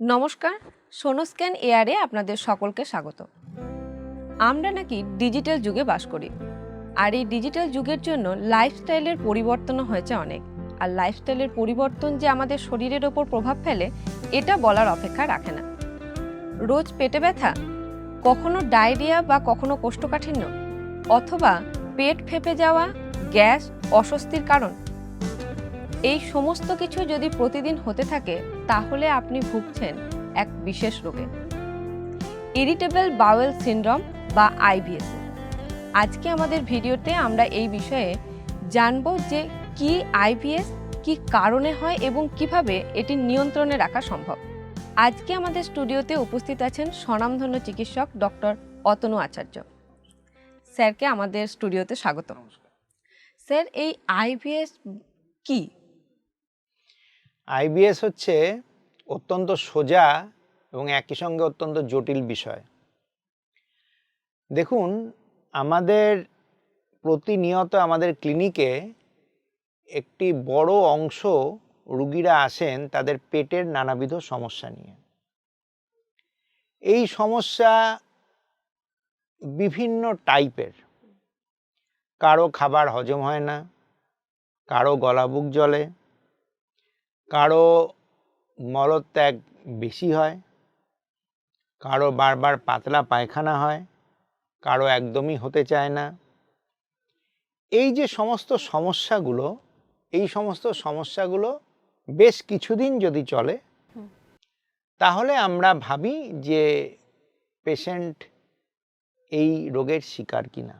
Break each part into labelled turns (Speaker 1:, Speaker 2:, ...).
Speaker 1: নমস্কার, সোনোস্ক্যান এয়ারে আপনাদের সকলকে স্বাগত। আমরা নাকি ডিজিটাল যুগে বাস করি, আর এই ডিজিটাল যুগের জন্য লাইফস্টাইলের পরিবর্তনও হয়েছে অনেক। আর লাইফস্টাইলের পরিবর্তন যে আমাদের শরীরের ওপর প্রভাব ফেলে, এটা বলার অপেক্ষা রাখে না। রোজ পেটে ব্যথা, কখনো ডায়রিয়া বা কখনো কোষ্ঠকাঠিন্য, অথবা পেট ফেপে যাওয়া, গ্যাস, অস্বস্তির কারণ, এই সমস্ত কিছু যদি প্রতিদিন হতে থাকে তাহলে আপনি ভুগছেন এক বিশেষ রোগে। ইরিটেবল বাওয়েল সিনড্রোম বা আইবিএস আজকে আমাদের ভিডিওতে আমরা এই বিষয়ে জানব যে কি আইবিএস কি কারণে হয় এবং কীভাবে এটি নিয়ন্ত্রণে রাখা সম্ভব। আজকে আমাদের স্টুডিওতে উপস্থিত আছেন স্বনামধন্য চিকিৎসক ডক্টর অতনু আচার্য। স্যারকে আমাদের স্টুডিওতে স্বাগত স্যার এই আইবিএস কি?
Speaker 2: আইবিএস হচ্ছে অত্যন্ত সোজা এবং একই সঙ্গে অত্যন্ত জটিল বিষয়। দেখুন, আমাদের প্রতিনিয়ত আমাদের ক্লিনিকে একটি বড় অংশ রুগীরা আসেন তাদের পেটের নানাবিধ সমস্যা নিয়ে। এই সমস্যা বিভিন্ন টাইপের। কারও খাবার হজম হয় না, কারও গলা বুক জ্বলে কারও মলত্যাগ বেশি হয় কারও বারবার পাতলা পায়খানা হয় কারও একদমই হতে চায় না। এই যে সমস্ত সমস্যাগুলো এই সমস্ত সমস্যাগুলো বেশ কিছুদিন যদি চলে তাহলে আমরা ভাবি যে পেশেন্ট এই রোগের শিকার কিনা।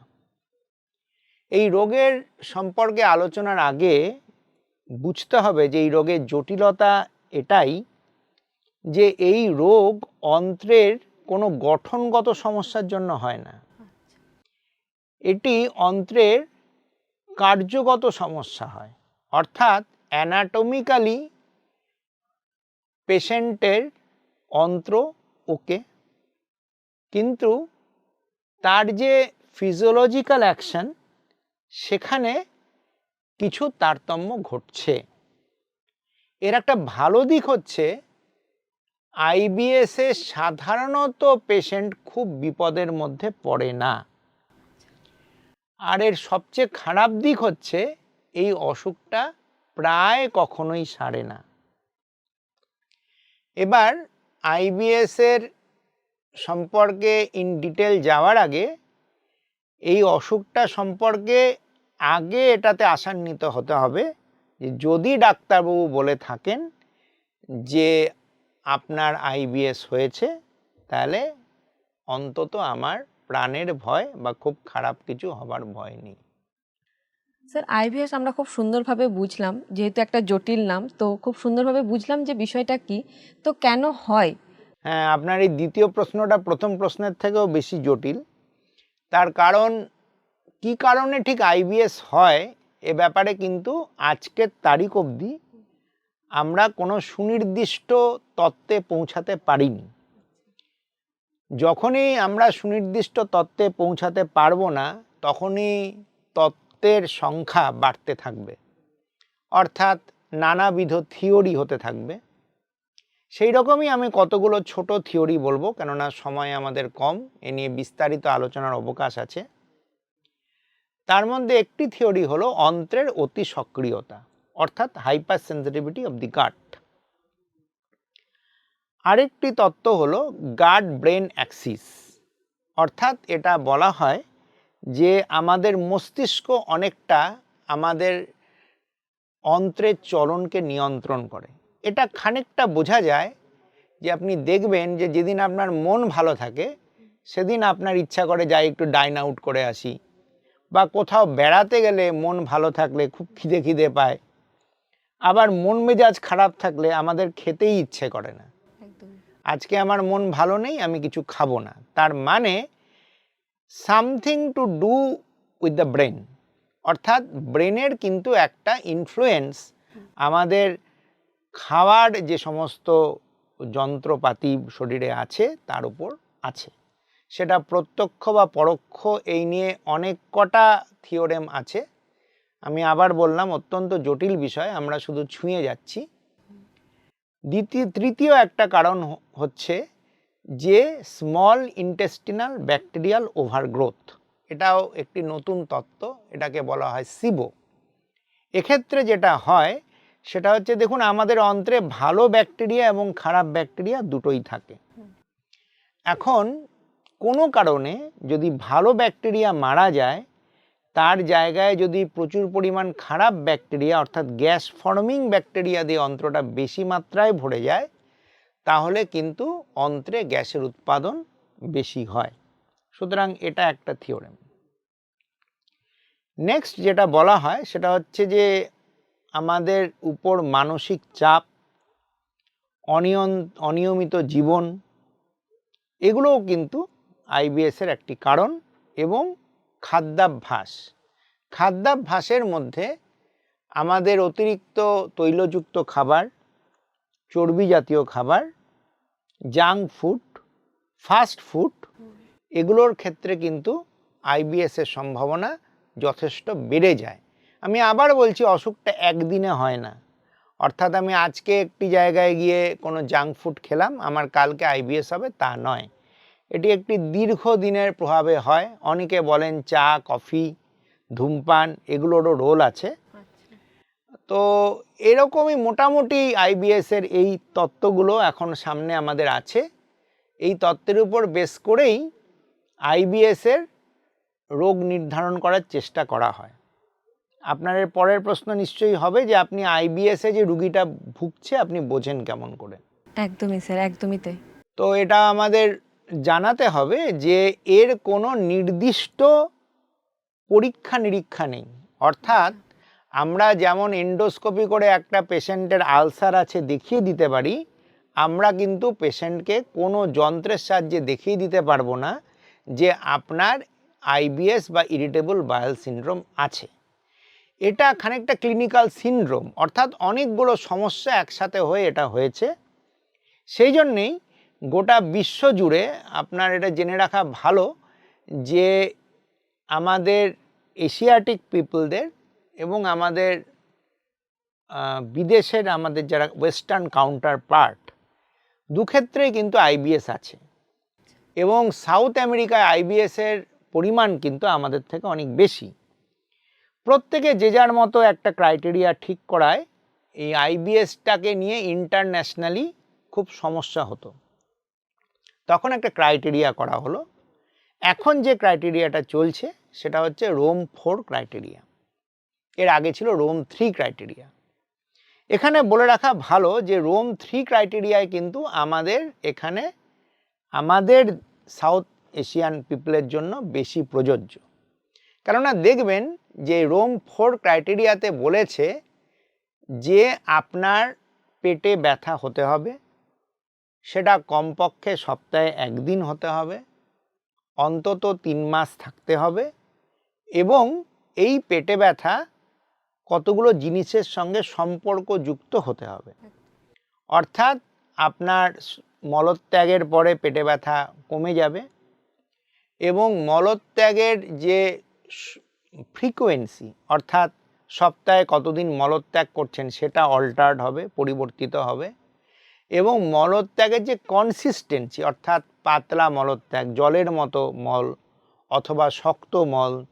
Speaker 2: এই রোগের সম্পর্কে আলোচনার আগে বুঝতে হবে যে এই রোগের জটিলতা এটাই যে এই রোগ অন্ত্রের কোনো গঠনগত সমস্যার জন্য হয় না। এটি অন্ত্রের কার্যগত সমস্যা হয়। অর্থাৎ অ্যানাটমিক্যালি পেশেন্টের অন্ত্র ওকে, কিন্তু তার যে ফিজিওলজিক্যাল অ্যাকশন সেখানে কিছু তারতম্য ঘটছে। এর একটা ভালো দিক হচ্ছে আইবিএসে সাধারণত পেশেন্ট খুব বিপদের মধ্যে পড়ে না। আর এর সবচেয়ে খারাপ দিক হচ্ছে, এই অসুখটা প্রায় কখনোই সারে না। এবার আইবিএস এর সম্পর্কে ইন ডিটেল যাওয়ার আগে, এই অসুখটা সম্পর্কে আগে এটাতে আশান্বিত হতে হবে যে যদি ডাক্তারবাবু বলে থাকেন যে আপনার আইবিএস হয়েছে তাহলে অন্তত আমার প্রাণের ভয় বা খুব খারাপ কিছু হবার ভয় নেই।
Speaker 1: স্যার আইভিএস আমরা খুব সুন্দরভাবে বুঝলাম যেহেতু একটা জটিল নাম তো খুব সুন্দরভাবে বুঝলাম যে বিষয়টা কি। তো কেন হয়?
Speaker 2: হ্যাঁ আপনার এই দ্বিতীয় প্রশ্নটা প্রথম প্রশ্নের থেকেও বেশি জটিল। তার কারণ কি কারণে ঠিক আইবিএস হয় এ ব্যাপারে কিন্তু আজকের তারিখ অবধি আমরা কোনো সুনির্দিষ্ট তত্ত্বে পৌঁছাতে পারিনি। যখনই আমরা সুনির্দিষ্ট তত্ত্বে পৌঁছাতে পারব না, তখনই তত্ত্বের সংখ্যা বাড়তে থাকবে। অর্থাৎ নানাবিধ থিওরি হতে থাকবে। সেই রকমই আমি কতগুলো ছোট থিওরি বলব, কেননা সময় আমাদের কম, এ নিয়ে বিস্তারিত আলোচনার অবকাশ আছে। তার মধ্যে একটি থিওরি হলো অন্ত্রের অতি সক্রিয়তা, অর্থাৎ hyper sensitivity of the gut আরেকটি তত্ত্ব হলো গাট ব্রেন অ্যাক্সিস অর্থাৎ এটা বলা হয় যে আমাদের মস্তিষ্ক অনেকটা আমাদের অন্ত্রের চলনকে নিয়ন্ত্রণ করে। এটা খানিকটা বোঝা যায় যে আপনি দেখবেন যে যেদিন আপনার মন ভালো থাকে, সেদিন আপনার ইচ্ছা করে যাই একটু ডাইন আউট করে আসি। বা কোথাও বেড়াতে গেলে মন ভালো থাকলে খুব খিদে খিদে পায়। আবার মন মেজাজ খারাপ থাকলে আমাদের খেতেই ইচ্ছে করে না। আজকে আমার মন ভালো নেই আমি কিছু খাব না। তার মানে something to do with the brain. অর্থাৎ ব্রেনের কিন্তু একটা ইনফ্লুয়েন্স আমাদের খাওয়ার যে সমস্ত যন্ত্রপাতি শরীরে আছে তার উপর আছে। সেটা প্রত্যক্ষ বা পরোক্ষ এই নিয়ে অনেক কটা থিওরেম আছে। আমি আবার বললাম, অত্যন্ত জটিল বিষয়, আমরা শুধু ছুঁয়ে যাচ্ছি। দ্বিতীয়, তৃতীয় একটা কারণ হচ্ছে যে স্মল ইন্টেস্টিনাল ব্যাকটেরিয়াল ওভারগ্রোথ এটাও একটি নতুন তত্ত্ব, এটাকে বলা হয় সিবো এক্ষেত্রে যেটা হয়, সেটা হচ্ছে দেখুন, আমাদের অন্ত্রে ভালো ব্যাকটেরিয়া এবং খারাপ ব্যাকটেরিয়া দুটোই থাকে। এখন কোনো কারণে যদি ভালো ব্যাকটেরিয়া মারা যায়, তার জায়গায় যদি প্রচুর পরিমাণ খারাপ ব্যাকটেরিয়া, অর্থাৎ গ্যাস ফর্মিং ব্যাকটেরিয়া দিয়ে অন্ত্রটা বেশি মাত্রায় ভরে যায়, তাহলে কিন্তু অন্ত্রে গ্যাসের উৎপাদন বেশি হয়। সুতরাং এটা একটা থিওরেম। নেক্সট যেটা বলা হয়, সেটা হচ্ছে যে আমাদের উপর মানসিক চাপ, অনিয়ন, অনিয়মিত জীবন, এগুলোও কিন্তু আইবিএসের একটি কারণ এবং খাদ্যাভ্যাস। খাদ্যাভ্যাসের মধ্যে আমাদের অতিরিক্ত তৈলযুক্ত খাবার, চর্বি জাতীয় খাবার, জাঙ্ক ফুড, ফাস্ট ফুড এগুলোর ক্ষেত্রে কিন্তু আইবিএসের সম্ভাবনা যথেষ্ট বেড়ে যায়। আমি আবার বলছি অসুখটা একদিনে হয় না। অর্থাৎ আমি আজকে একটি জায়গায় গিয়ে কোনো জাঙ্ক ফুড খেলাম, আমার কালকে আইবিএস হবে তা নয়। এটি একটি দীর্ঘ দিনের প্রভাবে হয়। অনেকে বলেন চা কফি ধূমপান এগুলোরও রোল আছে। তো এরকমই মোটামুটি আইবিএসের এই তত্ত্বগুলো এখন সামনে আমাদের আছে। এই তত্ত্বের উপর বেস করেই আইবিএসের রোগ নির্ধারণ করার চেষ্টা করা হয়। আপনার পরের প্রশ্ন নিশ্চয়ই হবে যে আপনি আইবিএসে যে রুগীটা ভুগছে আপনি বোঝেন কেমন করে?
Speaker 1: একদমই স্যার একদমই তাই।
Speaker 2: তো এটা আমাদের জানাতে হবে যে এর কোনো নির্দিষ্ট পরীক্ষা নিরীক্ষা নেই। অর্থাৎ আমরা যেমন এন্ডোস্কোপি করে একটা পেশেন্টের আলসার আছে দেখিয়ে দিতে পারি, আমরা কিন্তু পেশেন্টকে কোনো যন্ত্রের সাহায্যে দেখিয়ে দিতে পারব না যে আপনার আইবিএস বা ইরিটেবল বায়াল সিনড্রোম আছে। এটা খানিকটা ক্লিনিক্যাল সিনড্রোম অর্থাৎ অনেকগুলো সমস্যা একসাথে হয়ে এটা হয়েছে। সেই জন্যেই গোটা বিশ্ব জুড়ে আপনার এটা জেনে রাখা ভালো যে আমাদের এশিয়াটিক পিপলদের এবং আমাদের বিদেশের আমাদের যারা ওয়েস্টার্ন কাউন্টার পার্ট দুক্ষেত্রেই কিন্তু আইবিএস আছে। এবং সাউথ আমেরিকায় আইবিএসের পরিমাণ কিন্তু আমাদের থেকে অনেক বেশি। প্রত্যেকে যে যার মতো একটা ক্রাইটেরিয়া ঠিক করায়, এই আইবিএসটাকে নিয়ে ইন্টারন্যাশনালি খুব সমস্যা হতো। তখন একটা ক্রাইটেরিয়া করা হলো। এখন যে ক্রাইটেরিয়াটা চলছে, সেটা হচ্ছে রোম ফোর ক্রাইটেরিয়া এর আগে ছিল রোম থ্রি ক্রাইটেরিয়া এখানে বলে রাখা ভালো যে রোম থ্রি ক্রাইটেরিয়ায় কিন্তু আমাদের এখানে, আমাদের সাউথ এশিয়ান পিপলের জন্য বেশি প্রযোজ্য। কেননা দেখবেন যে রোম ফোর ক্রাইটেরিয়াতে বলেছে যে আপনার পেটে ব্যথা হতে হবে সেটা কমপক্ষে সপ্তাহে একদিন হতে হবে, অন্তত তিন মাস থাকতে হবে এবং এই পেটে ব্যথা কতগুলো জিনিসের সঙ্গে সম্পর্কযুক্ত হতে হবে। অর্থাৎ আপনার মলত্যাগের পরে পেটে ব্যথা কমে যাবে এবং মলত্যাগের যে ফ্রিকোয়েন্সি অর্থাৎ সপ্তাহে কতদিন মলত্যাগ করছেন সেটা অল্টার্ড হবে, পরিবর্তিত হবে। এবং মলত্যাগের যে কনসিস্টেন্সি অর্থাৎ পাতলা মলত্যাগ, জলের মতো মল অথবা শক্ত মল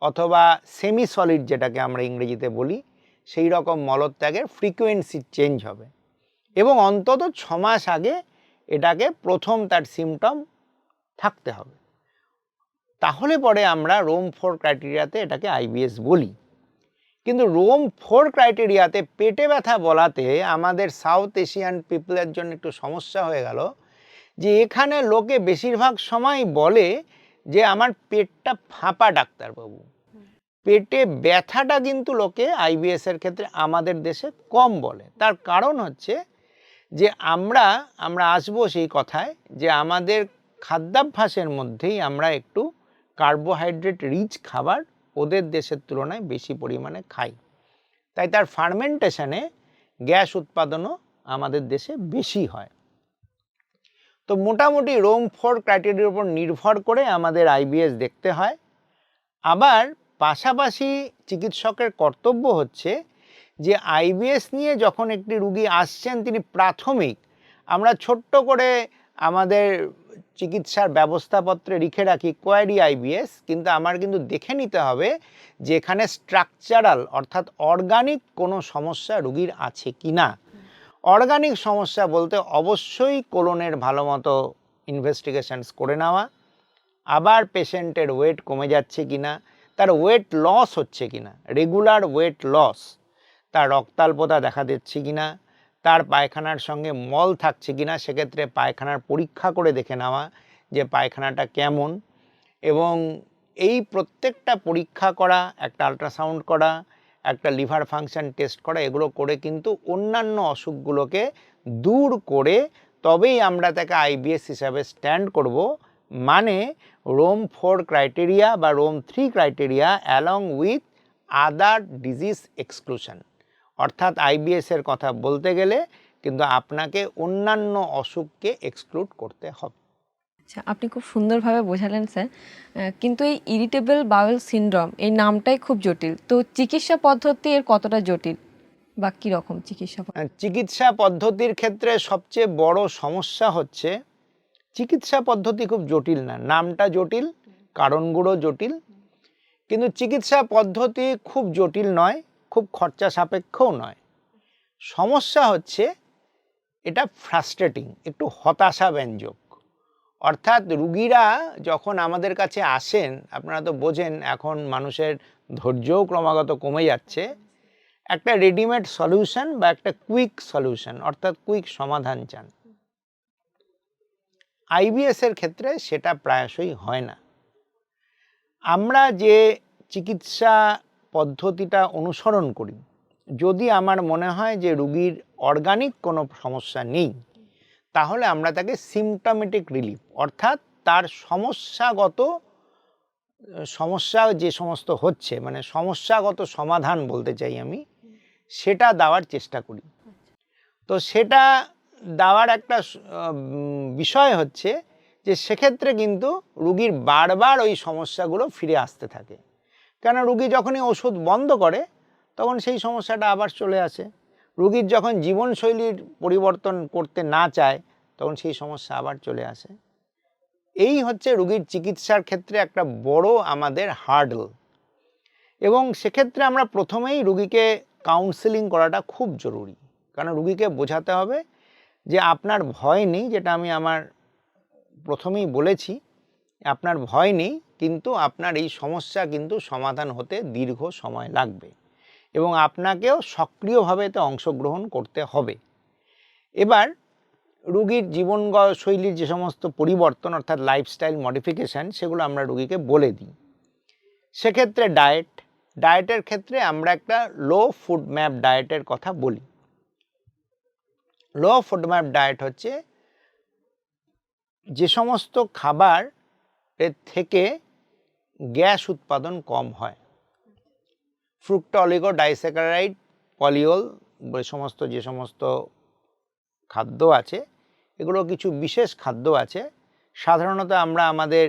Speaker 2: অথবা সেমি সলিড যেটাকে আমরা ইংরেজিতে বলি, সেই রকম মলত্যাগের ফ্রিকোয়েন্সি চেঞ্জ হবে। এবং অন্তত ছ মাস আগে এটাকে প্রথম তার সিমটম থাকতে হবে। তাহলে পরে আমরা রোম ফোর ক্রাইটেরিয়াতে এটাকে আইবিএস বলি। কিন্তু রোম ফোর ক্রাইটেরিয়াতে পেটে ব্যথা বলাতে আমাদের সাউথ এশিয়ান পিপলের জন্য একটু সমস্যা হয়ে গেল যে এখানে লোকে বেশিরভাগ সময় বলে যে আমার পেটটা ফাঁপা ডাক্তারবাবু। পেটে ব্যথাটা কিন্তু লোকে আইবিএস এর ক্ষেত্রে আমাদের দেশে কম বলে। তার কারণ হচ্ছে যে আমরা আমরা আসব সেই কথায় যে আমাদের খাদ্যাভ্যাসের মধ্যেই আমরা একটু কার্বোহাইড্রেট রিচ খাবার ওদের দেশের তুলনায় বেশি পরিমাণে খাই। তাই তার ফার্মেন্টেশনে গ্যাস উৎপাদনও আমাদের দেশে বেশি হয়। তো মোটামুটি রোম ফোর ক্রাইটেরিয়ার উপর নির্ভর করে আমাদের আইবিএস দেখতে হয়। আবার পাশাপাশি চিকিৎসকের কর্তব্য হচ্ছে যে আইবিএস নিয়ে যখন একটি রুগী আসছেন, তিনি প্রাথমিক, আমরা ছোট্ট করে আমাদের চিকিৎসার ব্যবস্থাপত্রে লিখে রাখি কোয়ারি আইবিএস কিন্তু আমার কিন্তু দেখে নিতে হবে যে এখানে স্ট্রাকচারাল অর্থাৎ অর্গানিক কোনো সমস্যা রুগীর আছে কি না। অর্গানিক সমস্যা বলতে অবশ্যই কোলনের ভালো মতো ইনভেস্টিগেশনস করে নেওয়া, আবার পেশেন্টের ওয়েট কমে যাচ্ছে কি না, তার ওয়েট লস হচ্ছে কি না, রেগুলার ওয়েট লস, তার রক্তাল্পতা দেখা দিচ্ছে কি না তার পায়খানার সঙ্গে মল থাকছে কি না সেক্ষেত্রে পায়খানার পরীক্ষা করে দেখে নেওয়া যে পায়খানাটা কেমন। এবং এই প্রত্যেকটা পরীক্ষা করা, একটা আল্ট্রাসাউন্ড করা, একটা লিভার ফাংশন টেস্ট করা, এগুলো করে কিন্তু অন্যান্য অসুখগুলোকে দূর করে তবেই আমরা তাকে আইবিএস হিসাবে স্ট্যান্ড করব। মানে রোম ফোর ক্রাইটেরিয়া বা Rome three criteria along with other disease exclusion অর্থাৎ আইবিএস এর কথা বলতে গেলে কিন্তু আপনাকে অন্যান্য অসুখকে এক্সক্লুড করতে হবে।
Speaker 1: আচ্ছা আপনি খুব সুন্দরভাবে বোঝালেন স্যার। কিন্তু এই ইরিটেবল বাউল সিনড্রোম এই নামটাই খুব জটিল। তো চিকিৎসা পদ্ধতি এর কতটা জটিল? বা কী রকম চিকিৎসা
Speaker 2: চিকিৎসা পদ্ধতির ক্ষেত্রে সবচেয়ে বড় সমস্যা হচ্ছে চিকিৎসা পদ্ধতি খুব জটিল না। নামটা জটিল কারণগুলো জটিল। কিন্তু চিকিৎসা পদ্ধতি খুব জটিল নয়। খুব খরচা সাপেক্ষও নয়। সমস্যা হচ্ছে এটা ফ্রাস্ট্রেটিং একটু হতাশা ব্যঞ্জক। অর্থাৎ রুগীরা যখন আমাদের কাছে আসেন, আপনারা তো বোঝেন এখন মানুষের ধৈর্যও ক্রমাগত কমে যাচ্ছে। একটা রেডিমেড সলিউশন বা একটা কুইক সলিউশন অর্থাৎ কুইক সমাধান চান। আইবিএস এর ক্ষেত্রে সেটা প্রায়শই হয় না। আমরা যে চিকিৎসা পদ্ধতিটা অনুসরণ করি। যদি আমার মনে হয় যে রুগীর অর্গানিক কোনো সমস্যা নেই, তাহলে আমরা তাকে সিমটমেটিক রিলিফ অর্থাৎ তার সমস্যাগত, সমস্যা যে সমস্ত হচ্ছে মানে সমস্যাগত সমাধান বলতে চাই আমি, সেটা দেওয়ার চেষ্টা করি। তো সেটা দেওয়ার একটা বিষয় হচ্ছে যে সেক্ষেত্রে কিন্তু রুগীর বারবার ওই সমস্যাগুলো ফিরে আসতে থাকে। কেন রুগী যখনই ওষুধ বন্ধ করে, তখন সেই সমস্যাটা আবার চলে আসে। রুগীর যখন জীবনশৈলীর পরিবর্তন করতে না চায়, তখন সেই সমস্যা আবার চলে আসে। এই হচ্ছে রুগীর চিকিৎসার ক্ষেত্রে একটা বড় আমাদের হার্ডল। এবং সেক্ষেত্রে আমরা প্রথমেই রুগীকে কাউন্সেলিং করাটা খুব জরুরি। কারণ রুগীকে বোঝাতে হবে যে আপনার ভয় নেই, যেটা আমি আমার প্রথমেই বলেছি, আপনার ভয় নেই কিন্তু আপনার এই সমস্যা কিন্তু সমাধান হতে দীর্ঘ সময় লাগবে এবং আপনাকেও সক্রিয়ভাবে এতে অংশগ্রহণ করতে হবে। এবার রুগীর জীবন শৈলীর যে সমস্ত পরিবর্তন অর্থাৎ লাইফস্টাইল মডিফিকেশান সেগুলো আমরা রুগীকে বলে দিই। সেক্ষেত্রে ডায়েট ডায়েটের ক্ষেত্রে আমরা একটা লো ফুড ম্যাপ ডায়েটের কথা বলি। লো ফুড ম্যাপ ডায়েট হচ্ছে যে সমস্ত খাবার থেকে গ্যাস উৎপাদন কম হয়। ফ্রুক্টোলিগো ডাইস্যাকারাইড পলিওল সমস্ত যে সমস্ত খাদ্য আছে, এগুলো কিছু বিশেষ খাদ্য আছে। সাধারণত আমরা আমাদের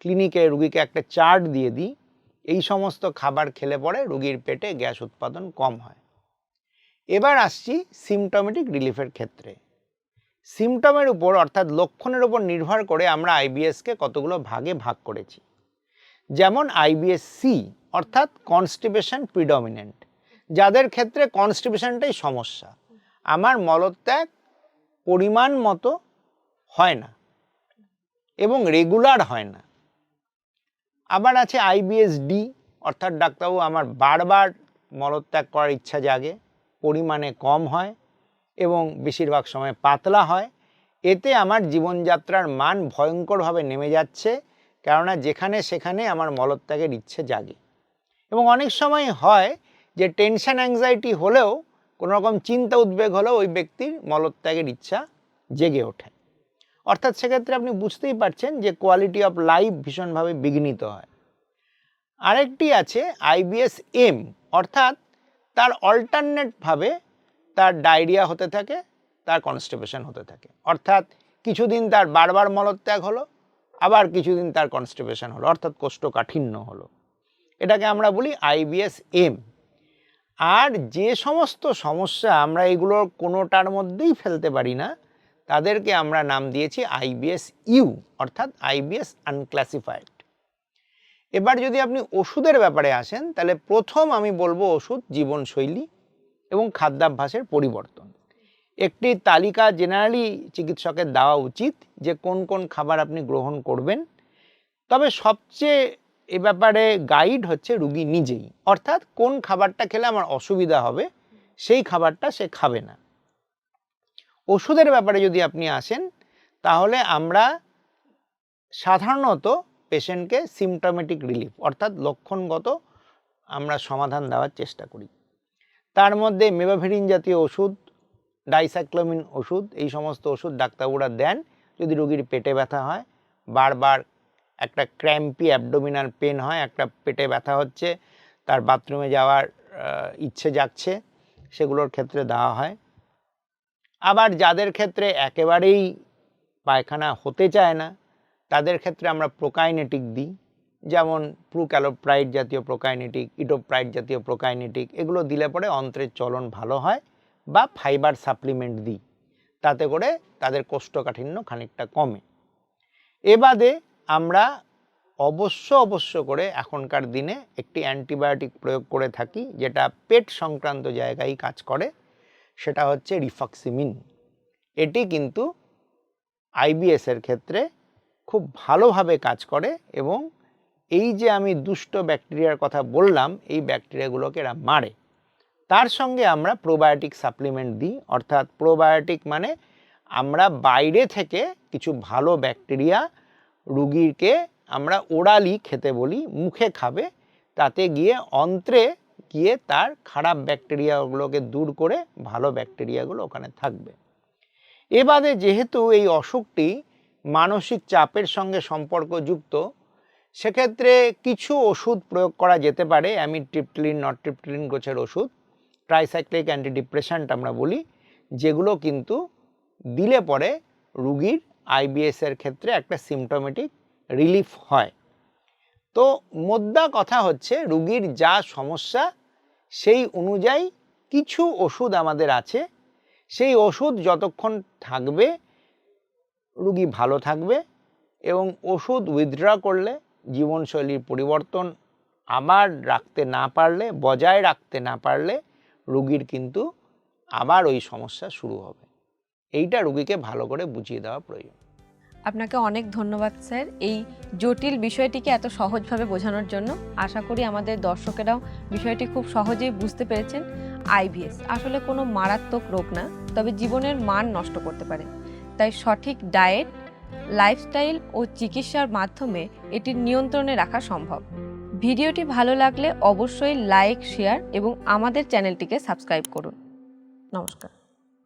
Speaker 2: ক্লিনিকে রুগীকে একটা চার্ট দিয়ে দিই, এই সমস্ত খাবার খেলে পরে রুগীর পেটে গ্যাস উৎপাদন কম হয়। এবার আসছি সিমটমেটিক রিলিফের ক্ষেত্রে। সিমটমের উপর অর্থাৎ লক্ষণের উপর নির্ভর করে আমরা আইবিএসকে কতগুলো ভাগে ভাগ করেছি। যেমন আইবিএস সি অর্থাৎ কনস্টিপেশন প্রিডমিনেন্ট যাদের ক্ষেত্রে কনস্টিপেশনটাই সমস্যা। আমার মলত্যাগ পরিমাণ মতো হয় না এবং রেগুলার হয় না। আবার আছে আইবিএস ডি অর্থাৎ ডাক্তারবাবু, আমার বারবার মলত্যাগ করার ইচ্ছা জাগে, পরিমাণে কম হয় এবং বেশিরভাগ সময় পাতলা হয়। এতে আমার জীবনযাত্রার মান ভয়ঙ্করভাবে নেমে যাচ্ছে কেননা যেখানে সেখানে আমার মলত্যাগের ইচ্ছে জাগে। এবং অনেক সময় হয় যে টেনশন অ্যাংজাইটি হলেও কোনো রকম চিন্তা উদ্বেগ হলেও ওই ব্যক্তির মলত্যাগের ইচ্ছা জেগে ওঠে। অর্থাৎ সেক্ষেত্রে আপনি বুঝতেই পারছেন যে কোয়ালিটি অফ লাইফ ভীষণভাবে বিঘ্নিত হয়। আরেকটি আছে আইবিএস এম অর্থাৎ তার অল্টারনেটভাবে তার ডায়রিয়া হতে থাকে, তার কনস্টিপেশন হতে থাকে। অর্থাৎ কিছুদিন তার বারবার মলত্যাগ হলো আবার কিছুদিন তার কনস্টিপেশন হলো, অর্থাৎ কোষ্ঠকাঠিন্য হলো। এটাকে আমরা বলি আইবিএস এম আর যে সমস্ত সমস্যা আমরা এগুলোর কোনোটার মধ্যেই ফেলতে পারি না, তাদেরকে আমরা নাম দিয়েছি আইবিএস ইউ অর্থাৎ আইবিএস আনক্লাসিফাইড এবার যদি আপনি ওষুধের ব্যাপারে আসেন, তাহলে প্রথম আমি বলব ওষুধ জীবনশৈলী এবং খাদ্যাভ্যাসের পরিবর্তন। একটি তালিকা জেনারেলি চিকিৎসকের দেওয়া উচিত যে কোন কোন খাবার আপনি গ্রহণ করবেন। তবে সবচেয়ে এ ব্যাপারে গাইড হচ্ছে রুগী নিজেই। অর্থাৎ কোন খাবারটা খেলে আমার অসুবিধা হবে, সেই খাবারটা সে খাবে না। ওষুধের ব্যাপারে যদি আপনি আসেন, তাহলে আমরা সাধারণত পেশেন্টকে সিমটোমেটিক রিলিফ অর্থাৎ লক্ষণগত আমরা সমাধান দেওয়ার চেষ্টা করি। তার মধ্যে মেবাভেরিন জাতীয় ওষুধ ডাইসাইক্লোমিন ওষুধ, এই সমস্ত ওষুধ ডাক্তারবাবুরা দেন। যদি রোগীর পেটে ব্যথা হয়, বারবার একটা ক্র্যাম্পি অ্যাবডোমিনাল পেন হয়, একটা পেটে ব্যথা হচ্ছে, তার বাথরুমে যাওয়ার ইচ্ছে জাগছে, সেগুলোর ক্ষেত্রে দেওয়া হয়। আবার যাদের ক্ষেত্রে একেবারেই পায়খানা হতে চায় না, তাদের ক্ষেত্রে আমরা প্রোকাইনেটিক দিই। যেমন প্রুক্যালোপ্রাইড জাতীয় প্রোকাইনেটিক, ইটোপ্রাইড জাতীয় প্রোকাইনেটিক, এগুলো দিলে পরে অন্ত্রের চলন ভালো হয়। বা ফাইবার সাপ্লিমেন্ট দিই। তাতে করে তাদের কোষ্ঠকাঠিন্য খানিকটা কমে। এ বাদে আমরা অবশ্য অবশ্য করে এখনকার দিনে একটি অ্যান্টিবায়োটিক প্রয়োগ করে থাকি, যেটা পেট সংক্রান্ত জায়গায় কাজ করে, সেটা হচ্ছে রিফাক্সিমিন। এটি কিন্তু আইবিএসের ক্ষেত্রে খুব ভালোভাবে কাজ করে এবং এই যে আমি দুষ্ট ব্যাকটেরিয়ার কথা বললাম, এই ব্যাকটেরিয়াগুলোকে এরা মারে। তার সঙ্গে আমরা প্রোবায়োটিক সাপ্লিমেন্ট দিই, অর্থাৎ প্রোবায়োটিক মানে আমরা বাইরে থেকে কিছু ভালো ব্যাকটেরিয়া রুগীকে আমরা ওরালি খেতে বলি, মুখে খাবে, তাতে গিয়ে অন্ত্রে গিয়ে তার খারাপ ব্যাকটেরিয়াগুলোকে দূর করে ভালো ব্যাকটেরিয়াগুলো ওখানে থাকবে। এবারে যেহেতু এই অসুখটি মানসিক চাপের সঙ্গে সম্পর্কযুক্ত, সেক্ষেত্রে কিছু ওষুধ প্রয়োগ করা যেতে পারে অ্যামিট্রিপটিলিন নট্রিপটিলিন গোছের ওষুধ। ট্রাইসাইক্লিক অ্যান্টিডিপ্রেশান্ট আমরা বলি, যেগুলো কিন্তু দিলে পরে রুগীর আইবিএস এর ক্ষেত্রে একটা সিমটোমেটিক রিলিফ হয়। তো মোদ্দা কথা হচ্ছে রুগীর যা সমস্যা, সেই অনুযায়ী কিছু ওষুধ আমাদের আছে। সেই ওষুধ যতক্ষণ থাকবে, রুগী ভালো থাকবে এবং ওষুধ উইথড্র করলে, জীবনশৈলীর পরিবর্তন আবার রাখতে না পারলে, বজায় রাখতে না পারলে রুগীর কিন্তু আবার ওই সমস্যা শুরু হবে। এইটা রুগীকে ভালো করে বুঝিয়ে দেওয়া প্রয়োজন।
Speaker 1: আপনাকে অনেক ধন্যবাদ, স্যার, এই জটিল বিষয়টিকে এত সহজভাবে বোঝানোর জন্য। আশা করি আমাদের দর্শকেরাও বিষয়টি খুব সহজেই বুঝতে পেরেছেন। আইভিএস আসলে কোনো মারাত্মক রোগ না, তবে জীবনের মান নষ্ট করতে পারে। তাই সঠিক ডায়েট, লাইফস্টাইল ও চিকিৎসার মাধ্যমে এটির নিয়ন্ত্রণে রাখা সম্ভব। ভিডিওটি ভালো লাগলে অবশ্যই লাইক শেয়ার এবং আমাদের চ্যানেলটিকে সাবস্ক্রাইব করুন। নমস্কার।